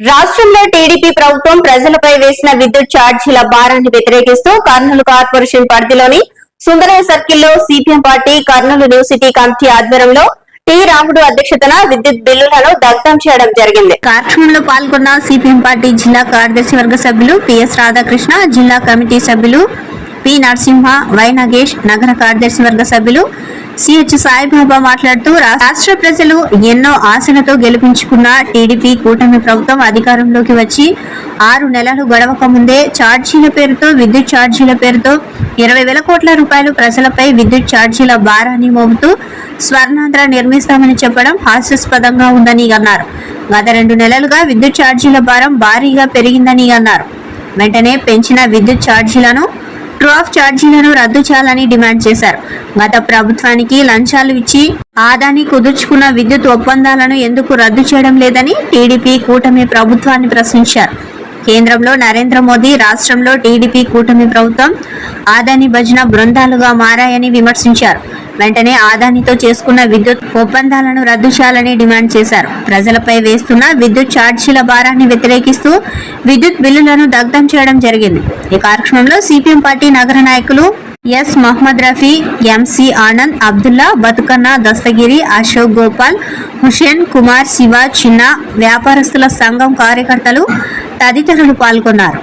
రాష్ట్రంలో టీడీపీ ప్రభుత్వం ప్రజలపై వేసిన విద్యుత్ ఛార్జీల భారాన్ని వ్యతిరేకిస్తూ కర్నూలు కార్పొరేషన్ పరిధిలోని సుందరయ్య సర్కిల్లో CPM party Kurnool new city committee ఆధ్వర్యంలో టి రాముడు అధ్యక్షతన విద్యుత్ బిల్లులను దగ్ధం చేయడం జరిగింది. కార్యక్రమంలో పాల్గొన్న సిపిఎం పార్టీ జిల్లా కార్యదర్శి వర్గ సభ్యులు పిఎస్ రాధాకృష్ణ జిల్లా కమిటీ సభ్యులు పి నరసింహ వై నగేష్ నగర కార్యదర్శి వర్గ సభ్యులు సిహెచ్ సాయిబాబా మాట్లాడుతూ రాష్ట్ర ప్రజలు ఎన్నో ఆశలతో గెలిపించుకున్న టీడీపీ కూటమి ప్రభుత్వం అధికారంలోకి వచ్చి ఆరు నెలలు గడవక ముందే ఛార్జీల పేరుతో విద్యుత్ ఛార్జీల పేరుతో ఇరవై వేల కోట్ల రూపాయలు ప్రజలపై విద్యుత్ ఛార్జీల భారాన్ని మోపుతూ స్వర్ణాంధ్ర నిర్మిస్తామని చెప్పడం హాస్యాస్పదంగా ఉందని అన్నారు. గత రెండు నెలలుగా విద్యుత్ ఛార్జీల భారం భారీగా పెరిగిందని అన్నారు. వెంటనే పెంచిన విద్యుత్ ఛార్జీలను ట్రాఫ్ ఛార్జీలను రద్దు చేయాలని డిమాండ్ చేశారు. గత ప్రభుత్వానికి లంచాలు ఇచ్చి ఆదాని కుదుర్చుకున్న విద్యుత్ ఒప్పందాలను ఎందుకు రద్దు చేయడం లేదని టీడీపీ కూటమి ప్రభుత్వాన్ని ప్రశ్నించారు. కేంద్రంలో నరేంద్ర మోదీ రాష్ట్రంలో టీడీపీ కూటమి ప్రభుత్వం ఆదాని భజన బృందాలుగా మారాయని విమర్శించారు. వెంటనే ఆదానితో చేసుకున్న విద్యుత్ ఒప్పందాలను రద్దు చేయాలని డిమాండ్ చేశారు. ప్రజలపై వేస్తున్న విద్యుత్ ఛార్జీల భారాన్ని వ్యతిరేకిస్తూ విద్యుత్ బిల్లులను దగ్ధం చేయడం జరిగింది. ఈ కార్యక్రమంలో సిపిఎం పార్టీ నగర నాయకులు ఎస్ మహమ్మద్ రఫీ ఎంసి ఆనంద్ అబ్దుల్లా బతుకన్న దస్తగిరి అశోక్ గోపాల్ హుషేన్ కుమార్ శివ చిన్న వ్యాపారస్తుల సంఘం కార్యకర్తలు తదితరులు పాల్గొన్నారు.